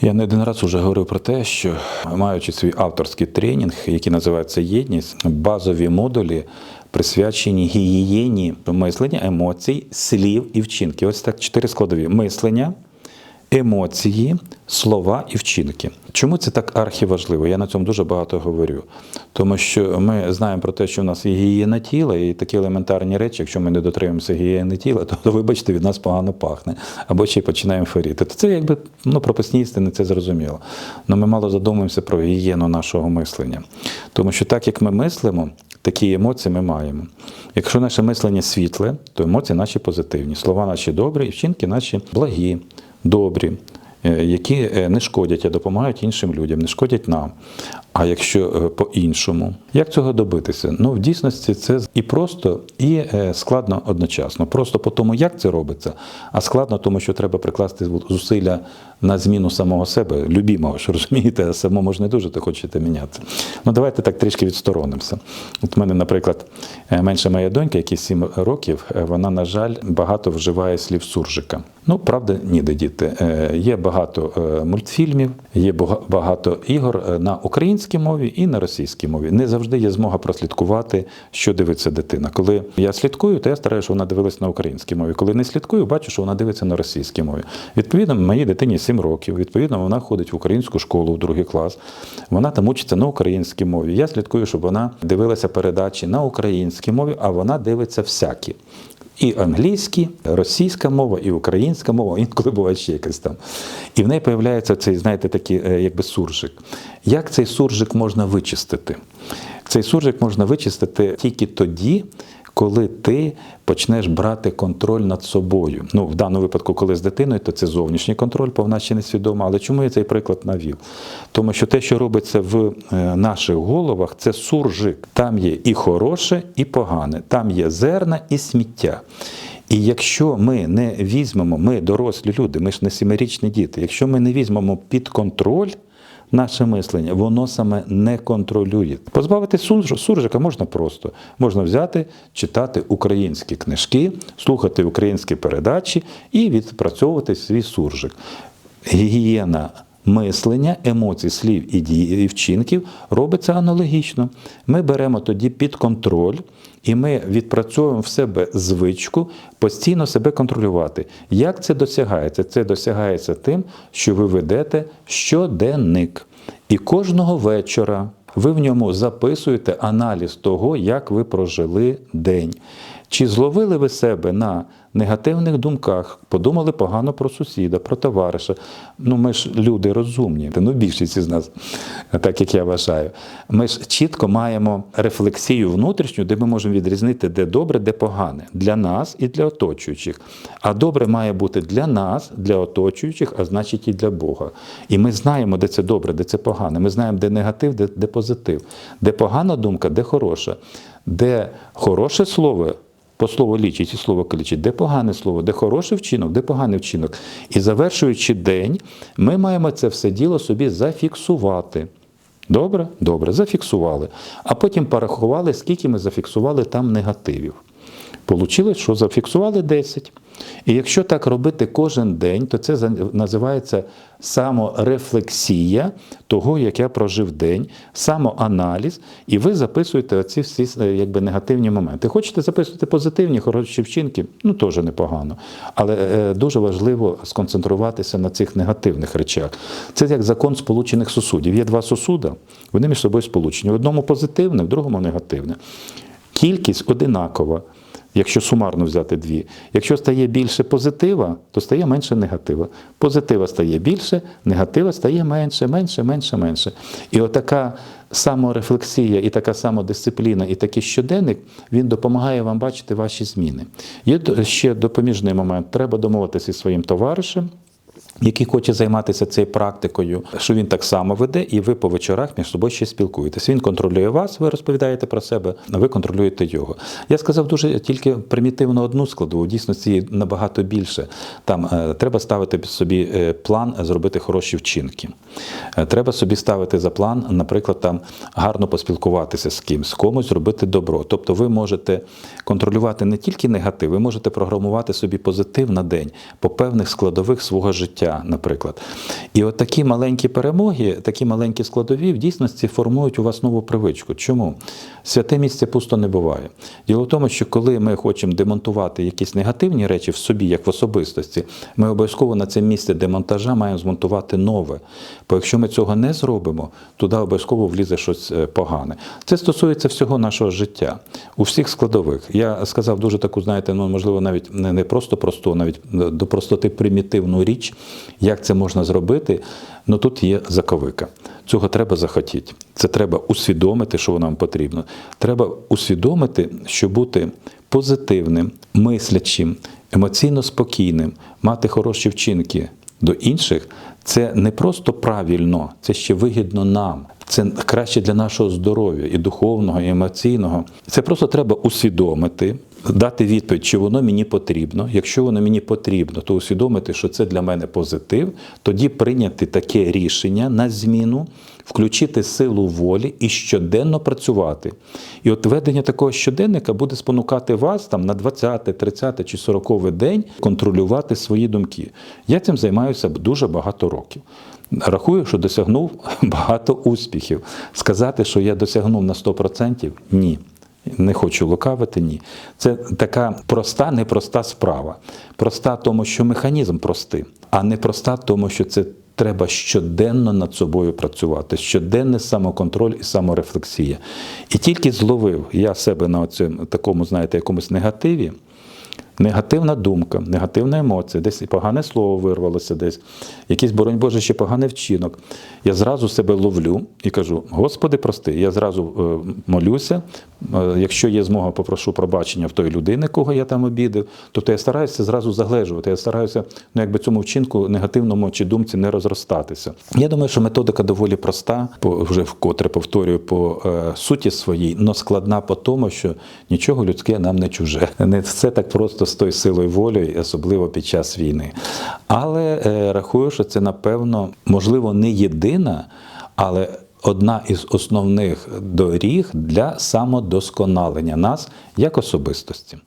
Я не один раз уже говорив про те, що маючи свій авторський тренінг, який називається єдність, базові модулі присвячені гігієні мислення, емоцій, слів і вчинки. Ось так чотири складові: мислення, емоції, слова і вчинки. Чому це так архіважливо? Я на цьому дуже багато говорю. Тому що ми знаємо про те, що в нас є гігієна тіла, і такі елементарні речі, якщо ми не дотримуємося гігієни тіла, то вибачте, від нас погано пахне, або ще й починаємо феріти. То це якби ну, прописні істини, це зрозуміло. Але ми мало задумуємося про гігієну нашого мислення. Тому що так як ми мислимо, такі емоції ми маємо. Якщо наше мислення світле, то емоції наші позитивні, слова наші добрі, і вчинки наші благі, добрі, е, які е, не шкодять, а допомагають іншим людям, не шкодять нам. А якщо е, по-іншому, як цього добитися? Ну, в дійсності це і просто, і е, складно одночасно. Просто по тому, як це робиться, а складно, тому що треба прикласти зусилля на зміну самого себе, любімого, що розумієте, а самому ж не дуже то хочете міняти. Ну, давайте так трішки відсторонимося. От в мене, наприклад, е, менша моя донька, якій 7 років, вона, на жаль, багато вживає слів суржика. Ну, правда, ніде діти. Є багато мультфільмів, є багато ігор на українській мові і на російській мові. Не завжди є змога прослідкувати, що дивиться дитина. Коли я слідкую, то я стараюся, щоб вона дивилась на українській мові. Коли не слідкую, бачу, що вона дивиться на російській мові. Відповідно, моїй дитині 7 років. Відповідно, вона ходить в українську школу в другий клас. Вона там учиться на українській мові. Я слідкую, щоб вона дивилася передачі на українській мові, а вона дивиться всякі. І англійські, російська мова, і українська мова, інколи буває ще якась там. І в неї появляється цей, знаєте, такий е, якби суржик. Як цей суржик можна вичистити? Цей суржик можна вичистити тільки тоді, коли ти почнеш брати контроль над собою. Ну, в даному випадку, коли з дитиною, то це зовнішній контроль, бо вона ще не свідома. Але чому я цей приклад навів? Тому що те, що робиться в е, наших головах, це суржик. Там є і хороше, і погане, там є зерна і сміття. І якщо ми не візьмемо, ми дорослі люди, ми ж не сімирічні діти, якщо ми не візьмемо під контроль наше мислення, воно саме не контролює. Позбавити суржика можна просто. Можна взяти, читати українські книжки, слухати українські передачі і відпрацьовувати свій суржик. Гігієна мислення, емоцій, слів і дій і вчинків робиться аналогічно. Ми беремо тоді під контроль, і ми відпрацьовуємо в себе звичку постійно себе контролювати. Як це досягається? Це досягається тим, що ви ведете щоденник. І кожного вечора ви в ньому записуєте аналіз того, як ви прожили день. Чи зловили ви себе на негативних думках, подумали погано про сусіда, про товариша? Ну, ми ж люди розумні, ну більшість із нас, так як я вважаю. Ми ж чітко маємо рефлексію внутрішню, де ми можемо відрізнити, де добре, де погане для нас і для оточуючих. А добре має бути для нас, для оточуючих, а значить і для Бога. І ми знаємо, де це добре, де це погане. Ми знаємо, де негатив, де, де позитив, де погана думка, де хороша, де хороше слово. По слову лічить і слово кличить, де погане слово, де хороший вчинок, де поганий вчинок. І завершуючи день, ми маємо це все діло собі зафіксувати. Добре? Добре, зафіксували. А потім порахували, скільки ми зафіксували там негативів. Получилось, що зафіксували 10. І якщо так робити кожен день, то це називається саморефлексія того, як я прожив день, самоаналіз, і ви записуєте оці всі е, якби, негативні моменти. Хочете записувати позитивні, хороші вчинки, ну теж непогано. Але е, дуже важливо сконцентруватися на цих негативних речах. Це як закон сполучених сусудів. Є два сусуда, вони між собою сполучені. В одному позитивне, в другому негативне. Кількість одинакова. Якщо сумарно взяти дві. Якщо стає більше позитива, то стає менше негатива. Позитива стає більше, негатива стає менше, менше, менше, менше. І отака саморефлексія, і така самодисципліна, і такий щоденник, він допомагає вам бачити ваші зміни. Є ще допоміжний момент. Треба домовитися зі своїм товаришем. Який хоче займатися цією практикою, що він так само веде, і ви по вечорах між собою ще спілкуєтесь. Він контролює вас, ви розповідаєте про себе, а ви контролюєте його. Я сказав дуже тільки примітивно одну складову, в дійсності набагато більше. Там е, треба ставити собі е, план зробити хороші вчинки. Е, треба собі ставити за план, наприклад, там гарно поспілкуватися з кимсь, комусь зробити добро. Тобто ви можете контролювати не тільки негатив, ви можете програмувати собі позитив на день по певних складових свого життя. Життя, наприклад. І от такі маленькі перемоги, такі маленькі складові в дійсності формують у вас нову привичку. Чому? Святе місце пусто не буває. Діло в тому, що коли ми хочемо демонтувати якісь негативні речі в собі, як в особистості, ми обов'язково на це місце демонтажа маємо змонтувати нове. Бо якщо ми цього не зробимо, туди обов'язково влізе щось е, погане. Це стосується всього нашого життя, у всіх складових. Я сказав дуже таку, знаєте, ну можливо, навіть не просто просту, навіть до простоти примітивну річ, як це можна зробити. Ну тут є заковика. Цього треба захотіти. Це треба усвідомити, що нам потрібно. Треба усвідомити, що бути позитивним, мислячим, емоційно спокійним, мати хороші вчинки до інших це не просто правильно, це ще вигідно нам. Це краще для нашого здоров'я і духовного, і емоційного. Це просто треба усвідомити, дати відповідь, чи воно мені потрібно. Якщо воно мені потрібно, то усвідомити, що це для мене позитив, тоді прийняти таке рішення на зміну, включити силу волі і щоденно працювати. І от ведення такого щоденника буде спонукати вас там на 20, 30 чи 40 день контролювати свої думки. Я цим займаюся дуже багато років. Рахую, що досягнув багато успіхів. Сказати, що я досягнув на 100% – ні. Не хочу лукавити, ні. Це така проста, непроста справа. Проста тому, що механізм простий, а не проста тому, що це треба щоденно над собою працювати. Щоденний самоконтроль і саморефлексія. І тільки зловив я себе на цьому такому, знаєте, якомусь негативі. Негативна думка, негативна емоція, десь погане слово вирвалося, десь якийсь, боронь Боже, ще поганий вчинок. Я зразу себе ловлю і кажу: Господи, прости, я зразу е, молюся. Е, якщо є змога, попрошу пробачення в тої людини, кого я там обідав. Тобто я стараюся зразу заглежувати. Я стараюся ну, якби цьому вчинку негативному чи думці не розростатися. Я думаю, що методика доволі проста, по вже вкотре повторюю по е, суті своїй, але складна по тому, що нічого людське нам не чуже. Не все так просто з тою силою волі, особливо під час війни. Але е, рахую, що це напевно можливо не єдина, але одна із основних доріг для самодосконалення нас як особистості.